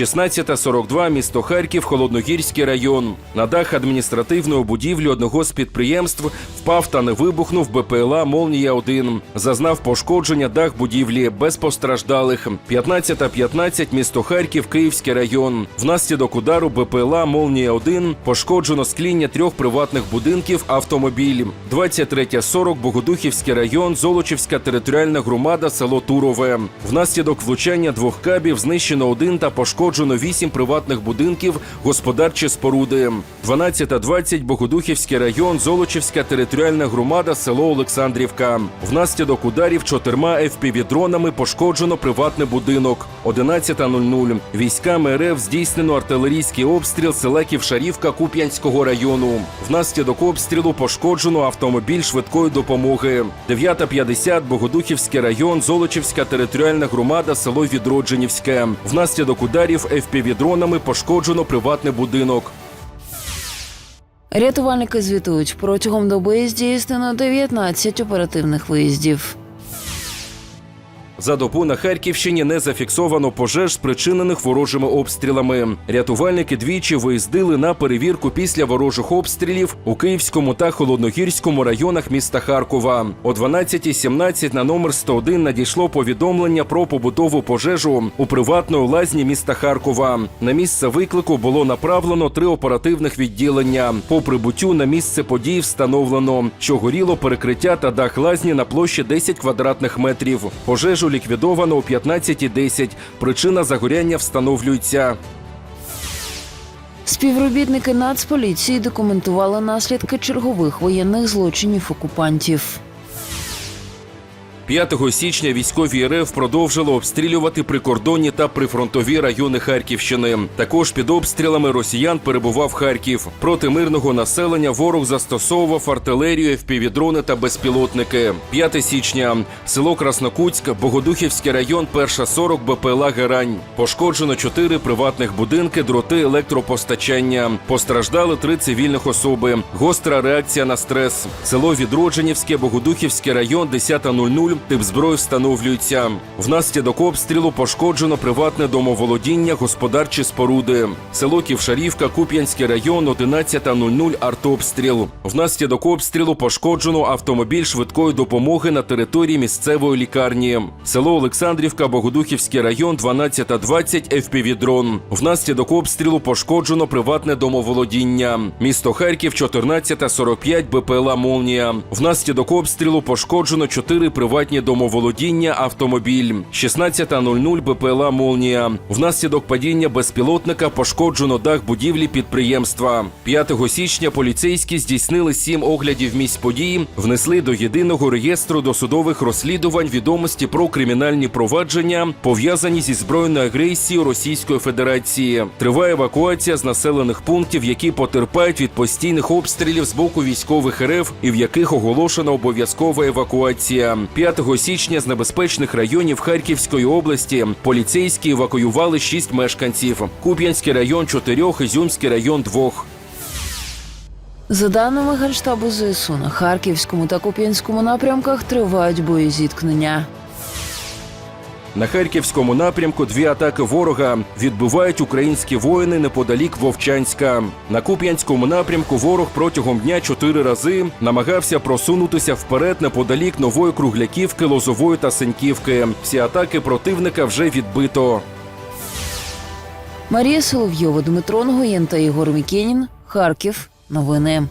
16.42, місто Харків, Холодногірський район. На дах адміністративної будівлі одного з підприємств впав та не вибухнув БПЛА Молнія-1. Зазнав пошкодження дах будівлі без постраждалих. 15.15, місто Харків, Київський район. Внаслідок удару БПЛА Молнія-1 пошкоджено скління трьох приватних будинків автомобіль. 23.40, Богодухівський район, Золочівська територіальна громада, село Турове. Внаслідок влучання двох кабів знищено один та пошкоджено вісім приватних будинків, господарчі споруди. 12.20, Богодухівський район, Золочівська територіальна громада, село Олександрівка. Внаслідок ударів чотирма FPV-дронами пошкоджено приватний будинок. 11.00. Військами РФ здійснено артилерійський обстріл села Ківшарівка Куп'янського району. Внаслідок обстрілу пошкоджено автомобіль швидкої допомоги. 9.50 Богодухівський район, Золочівська територіальна громада, село Відродженівське. Внаслідок ударів FPV-дронами пошкоджено приватний будинок. Рятувальники звітують протягом доби здійснено 19 оперативних виїздів. За добу на Харківщині не зафіксовано пожеж, спричинених ворожими обстрілами. Рятувальники двічі виїздили на перевірку після ворожих обстрілів у Київському та Холодногірському районах міста Харкова. О 12.17 на номер 101 надійшло повідомлення про побутову пожежу у приватної лазні міста Харкова. На місце виклику було направлено три оперативних відділення. По прибуттю на місце події встановлено, що горіло перекриття та дах лазні на площі 10 квадратних метрів. Пожежу ліквідовано о 15.10. Причина загоряння встановлюється. Співробітники Нацполіції документували наслідки чергових воєнних злочинів окупантів. 5 січня військові РФ продовжили обстрілювати прикордонні та прифронтові райони Харківщини. Також під обстрілами росіян перебував Харків. Проти мирного населення ворог застосовував артилерію, впівдрони та безпілотники. 5 січня село Краснокутськ, Богодухівський район, перша 40 БПЛА Герань. Пошкоджено 4 приватних будинки, дроти електропостачання. Постраждали 3 цивільних особи. Гостра реакція на стрес. Село Відродженівське, Богодухівський район, 10.00. Тип зброї встановлюється. Внаслідок обстрілу пошкоджено приватне домоволодіння, господарчі споруди. Село Ківшарівка, Куп'янський район, 11.00 артобстріл. Внаслідок обстрілу пошкоджено автомобіль швидкої допомоги на території місцевої лікарні. Село Олександрівка, Богодухівський район, 12.20 FPV-дрон. Внаслідок обстрілу пошкоджено приватне домоволодіння. Місто Харків, 14.45 БПЛА Молнія. Внаслідок обстрілу пошкоджено 4 приватні домоволодіння, автомобіль. 16.00 БПЛА Молнія. Внаслідок падіння безпілотника пошкоджено дах будівлі підприємства. 5 січня поліцейські здійснили сім оглядів місць події, внесли до єдиного реєстру досудових розслідувань відомості про кримінальні провадження, пов'язані зі збройною агресією Російської Федерації. Триває евакуація з населених пунктів, які потерпають від постійних обстрілів з боку військових РФ і в яких оголошена обов'язкова евакуація. 5 січня з небезпечних районів Харківської області поліцейські евакуювали шість мешканців. Куп'янський район чотирьох, Ізюмський район двох. За даними Генштабу ЗСУ, на Харківському та Куп'янському напрямках тривають бої зіткнення. На харківському напрямку дві атаки ворога відбивають українські воїни неподалік Вовчанська. На Куп'янському напрямку ворог протягом дня чотири рази намагався просунутися вперед неподалік нової кругляківки, Лозової та Сеньківки. Всі атаки противника вже відбито. Марія Соловйова, Дмитро Нгоєн та Ігор Мікенін. Харків. Новини.